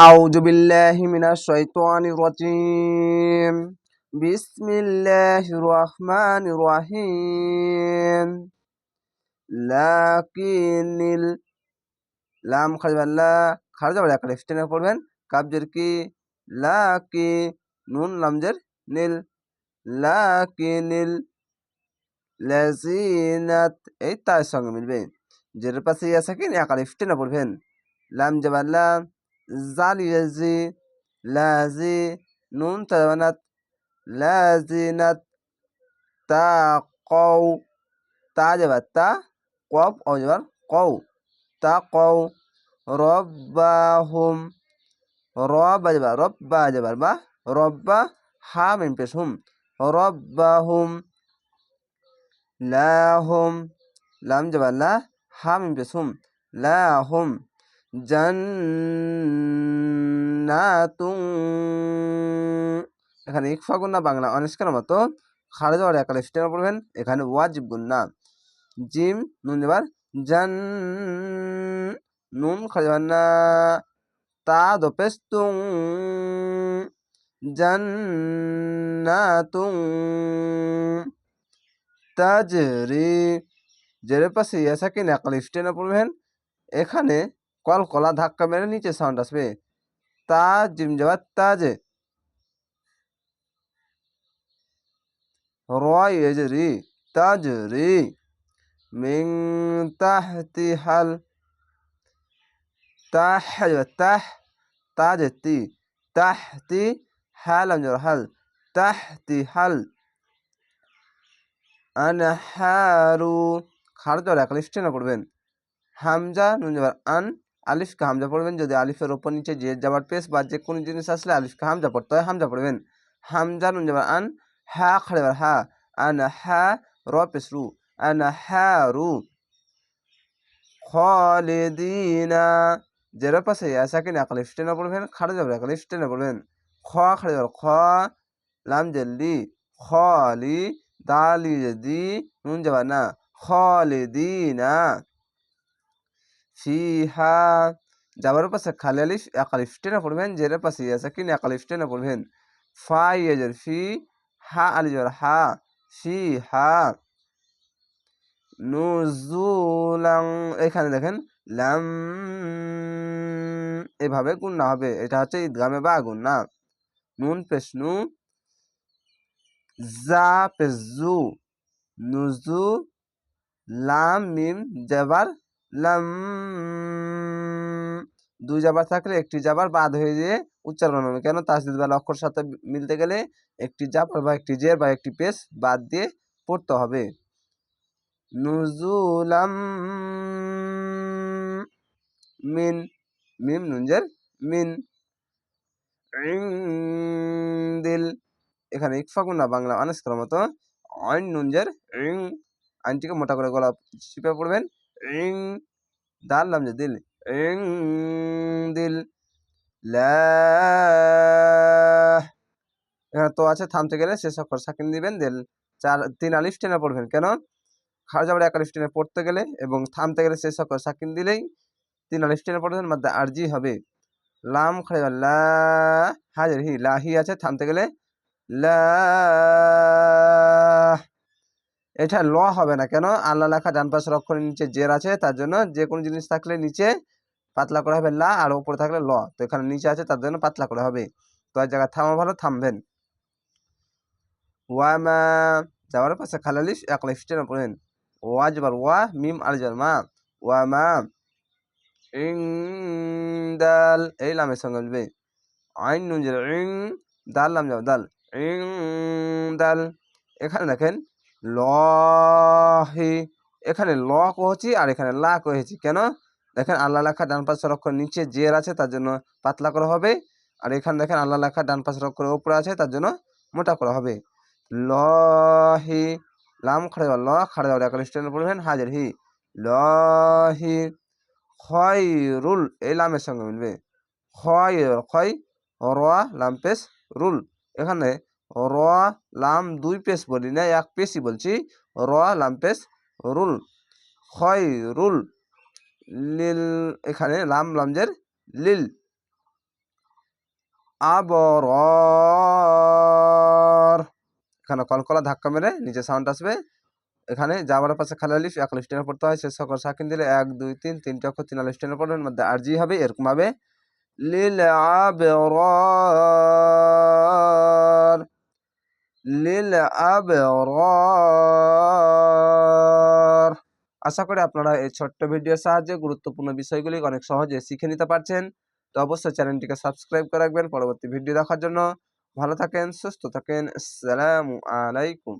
أعوذ بالله من الشيطان الرجيم بسم الله الرحمن الرحيم لكن ال লাম খাজবার লা খারজা বলে একটা স্টেনে পড়বেন কাবজের কি লা কি নুন লামজের নীল লা কি নীল লাজিনাত এই তার সঙ্গে মিলবে যের পাশে ইয়া থাকে আকার স্টেনে পড়বেন লাম জাবার লা জাল ইয়াজি লাজি নুন তাবানাত লাজিনাত তা কও তা যাবার তা কব ও যাবার কও তা কও রব্বাহুম রব যাবার রব্বা যাবার বা রব্বা হা মিম পেশ হুম রব্বাহুম লাহুম লাম যাবার লা হা মিম পেশ হুম লাহুম জান্নাতুন। এখানে ইকফা গুন্না বাংলা অনিষ্কার মতো। খারেজ আর একালে স্টেন পড়বেন, এখানে ওয়াজিব গুন্না জিম, নুন এবার জান, নুন খারেজ না। তা দোপেস্তুং জান্নাতুন। তাজরি। জেরে পাশে ইয়াসাকিন একালে স্টেনে পড়বেন, এখানে কল কলা ধাক্কা মেরে নিচে সাউন্ড আসবে। তা জিম যাবার তাজে রয় এজরি তাজরি মিং তাহতি হাল, তাহ তাহ তাজতি তাহতি হাল হাল তাহতি হাল। আনহারু খারজর এক লিস্টে না পড়বেন। হামজা, নুন আন আলিফকে হামজা পড়বেন। যদি আলিফের ওপর নিচে যে যাবার পেস বা যে কোনো জিনিস আসলে আলিফকে হামজা পড়তে হয়, হামজা পড়বেন। হামজা নুন যাবার আন হা খাড়েবার হা। আন হা র পেস রু আন হা রু। খালিদিনা। জের পাশে আসা ইয়াসাকিন আকালিফ টেনে পড়বেন। খাড়ে যাবার আকালিফ টেনে পড়বেন। খ খাড়ে যাবার খ। লাম জেল্লি খালি দালি দি, নুন যাবার না। খালিদিনা। ফিহা যাবার পাশে খালি আলিফ এক আলিফ টেনে পড়বেন জের পাশে আছে ইয়াসাকিন এক আলিফ টেনে পড়বেন ফা ইয়াজের ফি হা আলিজর হা ফি হা নুজুলাং এখানে দেখেন লাম এভাবে গুন্না হবে এটা হচ্ছে ঈদগামে বা গুন্না নুন পেশ নু জা পেশ জু নুজু লাম মিম জাবার লাম, দুই জাবার থাকলে একটি জাবার বাদ হয়ে যেয়ে উচ্চারণ হবে। কেন? তাসদিদ বা অক্ষর সাথে মিলতে গেলে একটি জাবার বা একটি জের বা একটি পেস বাদ দিয়ে পড়তে হবে। নুজুলাম মিন, মিম নুনজের মিন দিল এখানে ইকফা গুনা বাংলা আনেস করার মতো আইন নুনজের রিং আইনটিকে মোটা করে গলা চিপে পড়বেন। রিং দাল যে দিল রিং দিল এখানে তো আছে, থামতে গেলে শেষ অক্ষর সাকিন দিবেন দিল চার, তিন আলিফ টেনে পড়বেন, কেন? খারজাবার এক আলিফ টেনে পড়তে গেলে এবং থামতে গেলে শেষ অক্ষর সাকিন দিলেই তিন আলিফ টেনে পড়বেন মধ্যে আরজি হবে। লাম খাড়ে লা হাজার হি লাহি আছে, থামতে গেলে লা এটা ল হবে না। কেন? আল্লাহ লেখা ডান পাশের অক্ষরের নিচে জের আছে, তার জন্য যে কোনো জিনিস থাকলে নিচে পাতলা করে হবে লা, আর উপরে থাকলে ল। তো এখানে নিচে আছে, তার জন্য পাতলা করে হবে। তো আর জায়গায় থামা ভালো, থামবেন। ওয়ামা যাওয়ার পাশে খালালিশ এক লিফ টেনে পড়েন। ওয়া যাবার ওয়া, মিম যাবার মা। ওয়ামা ইং দাল এই লামের সঙ্গে মিলবে। আইন নুন ইং দাল লাম যাবে দাল। ইং দাল এখানে দেখেন লহি, এখানে ল কহছি আর এখানে লা কহেছি, কেন? দেখেন আল্লাহ লেখা ডান পাশের অক্ষর নিচে জের আছে, তার জন্য পাতলা করা হবে। আর এখানে দেখেন আল্লাহ লেখা ডান পাশের অক্ষর উপরে আছে, তার জন্য মোটা করা হবে। লহি, লাম খাড়ে ল খাড়ে যাওয়ার একটা স্ট্যান্ড পড়বেন, হাজার হি। লহি, খয়রুল, এই লামের সঙ্গে মিলবে। খয় খয়, র, লাম, পেশ, রুল। এখানে র, লাম দুই পেশ বলি না, এক পেশই বলছি। র, লাম পেশ, রুল। খয় রুল লিল, এখানে লাম, লামজের লিল। আবর এখানে কলকলা ধাক্কা মেরে নিচে সাউন্ড আসবে। এখানে যাবার পাশে খালি আলিফ, এক আলিফ টেনে পড়তে হয়। শেষ সকল সাকিন দিলে এক, দুই, তিন তিনটে অক্ষর তিন আলিফ টেনে পড়বেন মধ্যে আরজি হবে, এরকম ভাবে লিল আবরর। লিল আবরর আশা করি আপনারা এই ছোট্ট ভিডিওর সাহায্যে গুরুত্বপূর্ণ বিষয়গুলি অনেক সহজে শিখে নিতে পারছেন। তো অবশ্যই চ্যানেলটিকে সাবস্ক্রাইব করে রাখবেন। পরবর্তী ভিডিও দেখার জন্য ভালো থাকেন, সুস্থ থাকেন। আসসালামু আলাইকুম।